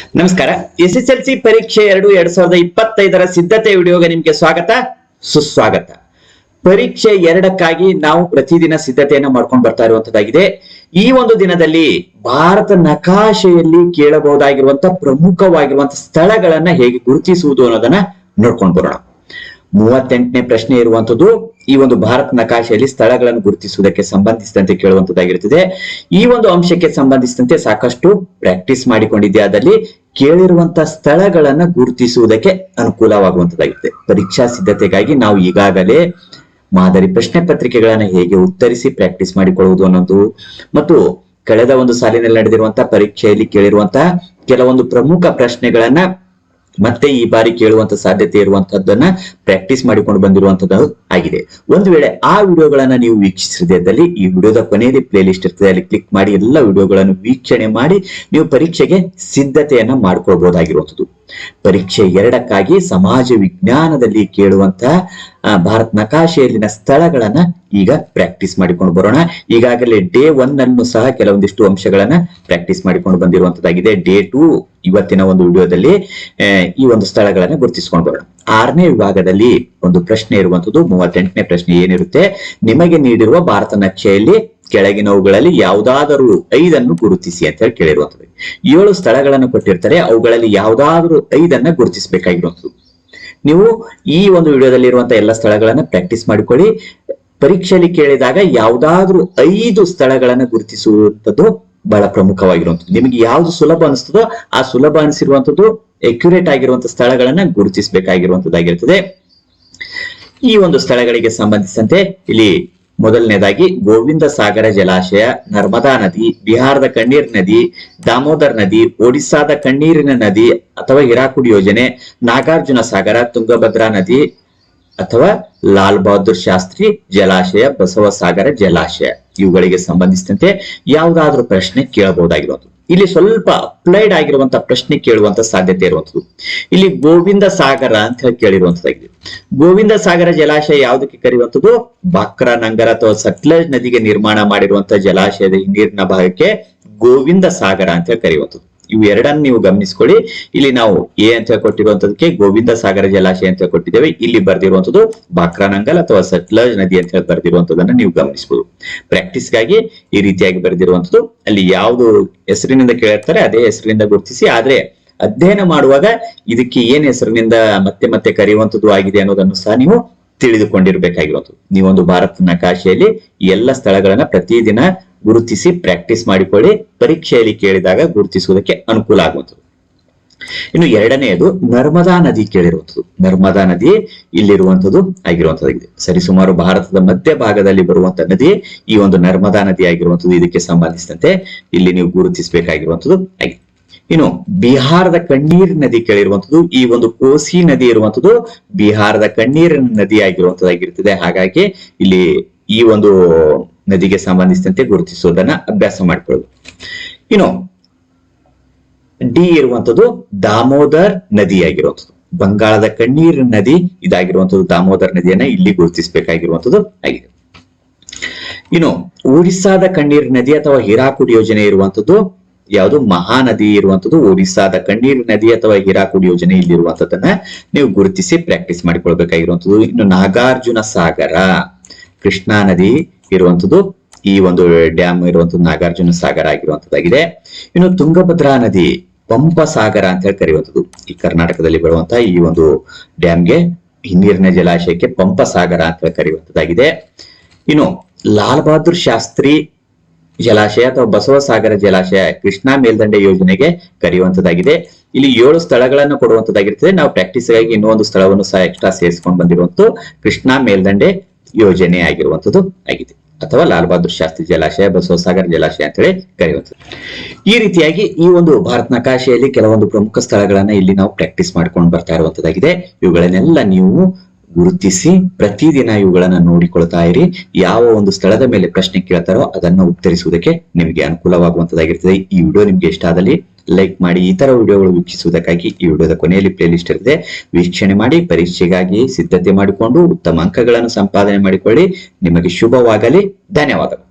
ನಮಸ್ಕಾರ. S S L C ಪರೀಕ್ಷೆ ಎರಡು ಎರಡ್ ಸಾವಿರದ ಇಪ್ಪತ್ತೈದರ ಸಿದ್ಧತೆ ವಿಡಿಯೋಗೆ ನಿಮ್ಗೆ ಸ್ವಾಗತ, ಸುಸ್ವಾಗತ. ಪರೀಕ್ಷೆ ಎರಡಕ್ಕಾಗಿ ನಾವು ಪ್ರತಿದಿನ ಸಿದ್ಧತೆಯನ್ನ ಮಾಡ್ಕೊಂಡು ಬರ್ತಾ ಇರುವಂತದ್ದಾಗಿದೆ. ಈ ಒಂದು ದಿನದಲ್ಲಿ ಭಾರತ ನಕಾಶೆಯಲ್ಲಿ ಕೇಳಬಹುದಾಗಿರುವಂತ ಪ್ರಮುಖವಾಗಿರುವಂತ ಸ್ಥಳಗಳನ್ನ ಹೇಗೆ ಗುರುತಿಸುವುದು ಅನ್ನೋದನ್ನ ನೋಡ್ಕೊಂಡು ಬರೋಣ. ಮೂವತ್ತೆಂಟನೇ ಪ್ರಶ್ನೆ ಇರುವಂತದ್ದು ಈ ಒಂದು ಭಾರತ ನಕಾಶೆಯಲ್ಲಿ ಸ್ಥಳಗಳನ್ನು ಗುರುತಿಸುವುದಕ್ಕೆ ಸಂಬಂಧಿಸಿದಂತೆ ಕೇಳುವಂತದ್ದಾಗಿರುತ್ತದೆ. ಈ ಒಂದು ಅಂಶಕ್ಕೆ ಸಂಬಂಧಿಸಿದಂತೆ ಸಾಕಷ್ಟು ಪ್ರಾಕ್ಟೀಸ್ ಮಾಡಿಕೊಂಡಿದ್ದೆ. ಅದರಲ್ಲಿ ಕೇಳಿರುವಂತ ಸ್ಥಳಗಳನ್ನ ಗುರುತಿಸುವುದಕ್ಕೆ ಅನುಕೂಲವಾಗುವಂತದ್ದಾಗಿರುತ್ತೆ ಪರೀಕ್ಷಾ ಸಿದ್ಧತೆಗಾಗಿ ನಾವು ಈಗಾಗಲೇ ಮಾದರಿ ಪ್ರಶ್ನೆ ಪತ್ರಿಕೆಗಳನ್ನ ಹೇಗೆ ಉತ್ತರಿಸಿ ಪ್ರಾಕ್ಟೀಸ್ ಮಾಡಿಕೊಳ್ಳುವುದು ಅನ್ನೋದು ಮತ್ತು ಕಳೆದ ಒಂದು ಸಾಲಿನಲ್ಲಿ ನಡೆದಿರುವಂತಹ ಪರೀಕ್ಷೆಯಲ್ಲಿ ಕೇಳಿರುವಂತಹ ಕೆಲವೊಂದು ಪ್ರಮುಖ ಪ್ರಶ್ನೆಗಳನ್ನ ಮತ್ತೆ ಈ ಬಾರಿ ಕೇಳುವಂತ ಸಾಧ್ಯತೆ ಇರುವಂತದ್ದನ್ನ ಪ್ರಾಕ್ಟೀಸ್ ಮಾಡಿಕೊಂಡು ಬಂದಿರುವಂತದ್ದು ಆಗಿದೆ. ಒಂದು ವೇಳೆ ಆ ವಿಡಿಯೋಗಳನ್ನ ನೀವು ವೀಕ್ಷಿಸಿದಲ್ಲಿ ಈ ವಿಡಿಯೋದ ಕೊನೆಯಲ್ಲಿ ಪ್ಲೇ ಲಿಸ್ಟ್ ಇರ್ತದೆ, ಅಲ್ಲಿ ಕ್ಲಿಕ್ ಮಾಡಿ ಎಲ್ಲ ವಿಡಿಯೋಗಳನ್ನು ವೀಕ್ಷಣೆ ಮಾಡಿ ನೀವು ಪರೀಕ್ಷೆಗೆ ಸಿದ್ಧತೆಯನ್ನ ಮಾಡ್ಕೊಳ್ಬಹುದಾಗಿರುವಂಥದ್ದು ಪರೀಕ್ಷೆ ಎರಡಕ್ಕಾಗಿ ಸಮಾಜ ವಿಜ್ಞಾನದಲ್ಲಿ ಕೇಳುವಂತಹ ಭಾರತ್ ನಕಾಶೆಯಲ್ಲಿನ ಸ್ಥಳಗಳನ್ನ ಈಗ ಪ್ರಾಕ್ಟೀಸ್ ಮಾಡಿಕೊಂಡು ಬರೋಣ. ಈಗಾಗಲೇ ಡೇ ಒನ್ ಅನ್ನು ಸಹ ಕೆಲವೊಂದಿಷ್ಟು ಅಂಶಗಳನ್ನ ಪ್ರಾಕ್ಟೀಸ್ ಮಾಡಿಕೊಂಡು ಬಂದಿರುವಂತದ್ದಾಗಿದೆ ಡೇ ಟು ಇವತ್ತಿನ ಒಂದು ವಿಡಿಯೋದಲ್ಲಿ ಈ ಒಂದು ಸ್ಥಳಗಳನ್ನ ಗುರುತಿಸಿಕೊಂಡು ಬರೋಣ. ಆರನೇ ವಿಭಾಗದಲ್ಲಿ ಒಂದು ಪ್ರಶ್ನೆ ಇರುವಂತದ್ದು ಮೂವತ್ತೆಂಟನೇ ಪ್ರಶ್ನೆ ಏನಿರುತ್ತೆ? ನಿಮಗೆ ನೀಡಿರುವ ಭಾರತ ನಕ್ಷೆಯಲ್ಲಿ ಕೆಳಗಿನವುಗಳಲ್ಲಿ ಯಾವುದಾದರೂ ಐದನ್ನು ಗುರುತಿಸಿ ಅಂತ ಹೇಳಿ ಕೇಳಿರುವಂಥದ್ದು. ಏಳು ಸ್ಥಳಗಳನ್ನು ಕೊಟ್ಟಿರ್ತಾರೆ, ಅವುಗಳಲ್ಲಿ ಯಾವುದಾದರೂ ಐದನ್ನ ಗುರುತಿಸಬೇಕಾಗಿರುವಂಥದ್ದು. ನೀವು ಈ ಒಂದು ವಿಡಿಯೋದಲ್ಲಿ ಇರುವಂತಹ ಎಲ್ಲ ಸ್ಥಳಗಳನ್ನ ಪ್ರಾಕ್ಟೀಸ್ ಮಾಡಿಕೊಳ್ಳಿ. ಪರೀಕ್ಷೆಯಲ್ಲಿ ಕೇಳಿದಾಗ ಯಾವುದಾದ್ರೂ ಐದು ಸ್ಥಳಗಳನ್ನು ಗುರುತಿಸುವಂತದ್ದು ಬಹಳ ಪ್ರಮುಖವಾಗಿರುವಂತದ್ದು ನಿಮಗೆ ಯಾವ್ದು ಸುಲಭ ಅನಿಸ್ತದೋ ಆ ಸುಲಭ ಅನಿಸಿರುವಂತದ್ದು ಎಕ್ಯುರೇಟ್ ಆಗಿರುವಂತ ಸ್ಥಳಗಳನ್ನ ಗುರುತಿಸಬೇಕಾಗಿರುವಂತದ್ದಾಗಿರ್ತದೆ ಈ ಒಂದು ಸ್ಥಳಗಳಿಗೆ ಸಂಬಂಧಿಸಿದಂತೆ ಇಲ್ಲಿ ಮೊದಲನೇದಾಗಿ ಗೋವಿಂದ ಸಾಗರ ಜಲಾಶಯ, ನರ್ಮದಾ ನದಿ, ಬಿಹಾರದ ಕಣ್ಣೀರ್ ನದಿ, ದಾಮೋದರ್ ನದಿ, ಒಡಿಸ್ಸಾದ ಕಣ್ಣೀರಿನ ನದಿ ಅಥವಾ ಹಿರಾಕುಡಿ ಯೋಜನೆ, ನಾಗಾರ್ಜುನ ಸಾಗರ, ತುಂಗಭದ್ರಾ ನದಿ ಅಥವಾ ಲಾಲ್ ಬಹದ್ದೂರ್ ಶಾಸ್ತ್ರಿ, ಜಲಾಶಯ, ಬಸವಸಾಗರ, ಜಲಾಶಯ ಇವುಗಳಿಗೆ ಸಂಬಂಧಿಸಿದಂತೆ ಯಾವುದಾದ್ರೂ ಪ್ರಶ್ನೆ ಕೇಳಬಹುದಾಗಿರುವಂಥದ್ದು ಇಲ್ಲಿ ಸ್ವಲ್ಪ ಅಪ್ಲೈಡ್ ಆಗಿರುವಂತ ಪ್ರಶ್ನೆ ಕೇಳುವಂತ ಸಾಧ್ಯತೆ ಇರುವಂತದ್ದು ಇಲ್ಲಿ ಗೋವಿಂದ ಸಾಗರ ಅಂತ ಹೇಳಿ ಕೇಳಿರುವಂತದ್ದಾಗಿದೆ ಗೋವಿಂದ ಸಾಗರ ಜಲಾಶಯ ಯಾವುದಕ್ಕೆ ಕರೆಯುವಂಥದ್ದು? ಬಕ್ರ ನಂಗರ ಅಥವಾ ಸತ್ಲಜ್ ನದಿಗೆ ನಿರ್ಮಾಣ ಮಾಡಿರುವಂತಹ ಜಲಾಶಯದ ನೀರಿನ ಭಾಗಕ್ಕೆ ಗೋವಿಂದ ಸಾಗರ ಅಂತ ಹೇಳಿ ಕರೆಯುವಂಥದ್ದು. ಇವು ಎರಡನ್ನು ನೀವು ಗಮನಿಸ್ಕೊಳ್ಳಿ. ಇಲ್ಲಿ ನಾವು ಎ ಅಂತ ಹೇಳಿ ಕೊಟ್ಟಿರುವಂತದಕ್ಕೆ ಗೋವಿಂದ ಸಾಗರ ಜಲಾಶಯ ಅಂತ ಕೊಟ್ಟಿದ್ದೇವೆ ಇಲ್ಲಿ ಬರ್ದಿರುವಂತದ್ದು ಬಾಕ್ರಾನಂಗಲ್ ಅಥವಾ ಸಟ್ಲಜ್ ನದಿ ಅಂತ ಹೇಳಿ ಬರ್ದಿರುವಂತದನ್ನ ನೀವು ಗಮನಿಸಬಹುದು ಪ್ರಾಕ್ಟೀಸ್ಗಾಗಿ ಈ ರೀತಿಯಾಗಿ ಬರೆದಿರುವಂತದ್ದು ಅಲ್ಲಿ ಯಾವುದು ಹೆಸರಿನಿಂದ ಕೇಳಿರ್ತಾರೆ, ಅದೇ ಹೆಸರಿನಿಂದ ಗುರುತಿಸಿ, ಆದ್ರೆ ಅಧ್ಯಯನ ಮಾಡುವಾಗ ಇದಕ್ಕೆ ಏನ್ ಹೆಸರಿನಿಂದ ಮತ್ತೆ ಮತ್ತೆ ಕರೆಯುವಂತದ್ದು ಆಗಿದೆ ಅನ್ನೋದನ್ನು ಸಹ ನೀವು ತಿಳಿದುಕೊಂಡಿರ್ಬೇಕಾಗಿರೋದು ನೀವೊಂದು ಭಾರತ ನಕಾಶೆಯಲ್ಲಿ ಎಲ್ಲ ಸ್ಥಳಗಳನ್ನ ಪ್ರತಿದಿನ ಗುರುತಿಸಿ ಪ್ರಾಕ್ಟೀಸ್ ಮಾಡಿಕೊಳ್ಳಿ. ಪರೀಕ್ಷೆಯಲ್ಲಿ ಕೇಳಿದಾಗ ಗುರುತಿಸುವುದಕ್ಕೆ ಅನುಕೂಲ ಆಗುವಂಥದ್ದು. ಇನ್ನು ಎರಡನೆಯದು ನರ್ಮದಾ ನದಿ ಕೇಳಿರುವಂಥದ್ದು. ನರ್ಮದಾ ನದಿ ಇಲ್ಲಿರುವಂಥದ್ದು ಆಗಿರುವಂಥದ್ದಾಗಿದೆ. ಸರಿಸುಮಾರು ಭಾರತದ ಮಧ್ಯ ಭಾಗದಲ್ಲಿ ಬರುವಂತ ನದಿ ಈ ಒಂದು ನರ್ಮದಾ ನದಿ ಆಗಿರುವಂಥದ್ದು. ಇದಕ್ಕೆ ಸಂಬಂಧಿಸಿದಂತೆ ಇಲ್ಲಿ ನೀವು ಗುರುತಿಸಬೇಕಾಗಿರುವಂಥದ್ದು ಆಗಿದೆ. ಇನ್ನು ಬಿಹಾರದ ಕಣ್ಣೀರ್ ನದಿ ಕೇಳಿರುವಂಥದ್ದು. ಈ ಒಂದು ಕೋಸಿ ನದಿ ಇರುವಂಥದ್ದು ಬಿಹಾರದ ಕಣ್ಣೀರ್ ನದಿ ಆಗಿರುವಂಥದ್ದಾಗಿರ್ತದೆ ಹಾಗಾಗಿ ಇಲ್ಲಿ ಈ ಒಂದು ನದಿಗೆ ಸಂಬಂಧಿಸಿದಂತೆ ಗುರುತಿಸುವುದನ್ನ ಅಭ್ಯಾಸ ಮಾಡಿಕೊಳ್ಳೋದು. ಇನ್ನು ಡಿ ಇರುವಂತದ್ದು ದಾಮೋದರ್ ನದಿಯಾಗಿರುವಂಥದ್ದು ಬಂಗಾಳದ ಕಣ್ಣೀರ್ ನದಿ ಇದಾಗಿರುವಂತದ್ದು ದಾಮೋದರ್ ನದಿಯನ್ನ ಇಲ್ಲಿ ಗುರುತಿಸಬೇಕಾಗಿರುವಂತದ್ದು ಆಗಿದೆ. ಇನ್ನು ಒಡಿಸ್ಸಾದ ಕಣ್ಣೀರ್ ನದಿ ಅಥವಾ ಹಿರಾಕುಡ್ ಯೋಜನೆ ಇರುವಂತದ್ದು ಯಾವುದು? ಮಹಾನದಿ ಇರುವಂತದ್ದು. ಒರಿಸ್ಸಾದ ಕಣ್ಣೀರ್ ನದಿ ಅಥವಾ ಹಿರಾಕುಡ್ ಯೋಜನೆ ಇಲ್ಲಿರುವಂತದನ್ನ ನೀವು ಗುರುತಿಸಿ ಪ್ರಾಕ್ಟೀಸ್ ಮಾಡಿಕೊಳ್ಬೇಕಾಗಿರುವಂತದ್ದು. ಇನ್ನು ನಾಗಾರ್ಜುನ ಸಾಗರ, ಕೃಷ್ಣಾ ನದಿ ಇರುವಂತದ್ದು, ಈ ಒಂದು ಡ್ಯಾಮ್ ಇರುವಂತದ್ದು ನಾಗಾರ್ಜುನ ಸಾಗರ ಆಗಿರುವಂತದ್ದಾಗಿದೆ. ಇನ್ನು ತುಂಗಭದ್ರಾ ನದಿ ಪಂಪ ಸಾಗರ ಅಂತ ಹೇಳಿ ಕರೆಯುವಂಥದ್ದು ಈ ಕರ್ನಾಟಕದಲ್ಲಿ ಬರುವಂತಹ ಈ ಒಂದು ಡ್ಯಾಮ್ಗೆ ನೀರಿನ ಜಲಾಶಯಕ್ಕೆ ಪಂಪ ಸಾಗರ ಅಂತ ಹೇಳಿ ಕರೆಯುವಂತದ್ದಾಗಿದೆ. ಇನ್ನು ಲಾಲ್ ಬಹದ್ದೂರ್ ಶಾಸ್ತ್ರಿ ಜಲಾಶಯ ಅಥವಾ ಬಸವಸಾಗರ ಜಲಾಶಯ ಕೃಷ್ಣಾ ಮೇಲ್ದಂಡೆ ಯೋಜನೆಗೆ ಕರೆಯುವಂತದ್ದಾಗಿದೆ. ಇಲ್ಲಿ ಏಳು ಸ್ಥಳಗಳನ್ನು ಕೊಡುವಂತದ್ದಾಗಿರ್ತದೆ. ನಾವು ಪ್ರಾಕ್ಟೀಸ್ಗಾಗಿ ಇನ್ನೊಂದು ಸ್ಥಳವನ್ನು ಸಹ ಎಕ್ಸ್ಟ್ರಾ ಸೇರಿಸ್ಕೊಂಡು ಬಂದಿರುವಂತದ್ದು ಕೃಷ್ಣಾ ಮೇಲ್ದಂಡೆ ಯೋಜನೆ ಆಗಿರುವಂತದ್ದು ಆಗಿದೆ. ಅಥವಾ ಲಾಲ್ ಬಹದ್ದೂರ್ ಶಾಸ್ತ್ರಿ ಜಲಾಶಯ ಬಸವಸಾಗರ್ ಜಲಾಶಯ ಅಂತೇಳಿ ಕರೆಯುವಂಥದ್ದು. ಈ ರೀತಿಯಾಗಿ ಈ ಒಂದು ಭಾರತ ನಕಾಶೆಯಲ್ಲಿ ಕೆಲವೊಂದು ಪ್ರಮುಖ ಸ್ಥಳಗಳನ್ನ ಇಲ್ಲಿ ನಾವು ಪ್ರಾಕ್ಟೀಸ್ ಮಾಡ್ಕೊಂಡು ಬರ್ತಾ ಇರುವಂತದ್ದಾಗಿದೆ ಇವುಗಳನ್ನೆಲ್ಲ ನೀವು ಗುರುತಿಸಿ ಪ್ರತಿದಿನ ಇವುಗಳನ್ನ ನೋಡಿಕೊಳ್ತಾ ಇರಿ. ಯಾವ ಒಂದು ಸ್ಥಳದ ಮೇಲೆ ಪ್ರಶ್ನೆ ಕೇಳ್ತಾರೋ ಅದನ್ನು ಉತ್ತರಿಸುವುದಕ್ಕೆ ನಿಮಗೆ ಅನುಕೂಲವಾಗುವಂತದ್ದಾಗಿರ್ತದೆ ಈ ವಿಡಿಯೋ ನಿಮ್ಗೆ ಇಷ್ಟ ಆದಲ್ಲಿ ಲೈಕ್ ಮಾಡಿ ಈ ತರ ವಿಡಿಯೋಗಳು ವೀಕ್ಷಿಸುವುದಕ್ಕಾಗಿ ಈ ವಿಡಿಯೋದ ಕೊನೆಯಲ್ಲಿ ಪ್ಲೇಲಿಸ್ಟ್ ಇರುತ್ತೆ ವೀಕ್ಷಣೆ ಮಾಡಿ, ಪರೀಕ್ಷೆಗಾಗಿ ಸಿದ್ಧತೆ ಮಾಡಿಕೊಂಡು ಉತ್ತಮ ಅಂಕಗಳನ್ನು ಸಂಪಾದನೆ ಮಾಡಿಕೊಳ್ಳಿ. ನಿಮಗೆ ಶುಭವಾಗಲಿ, ಧನ್ಯವಾದಗಳು.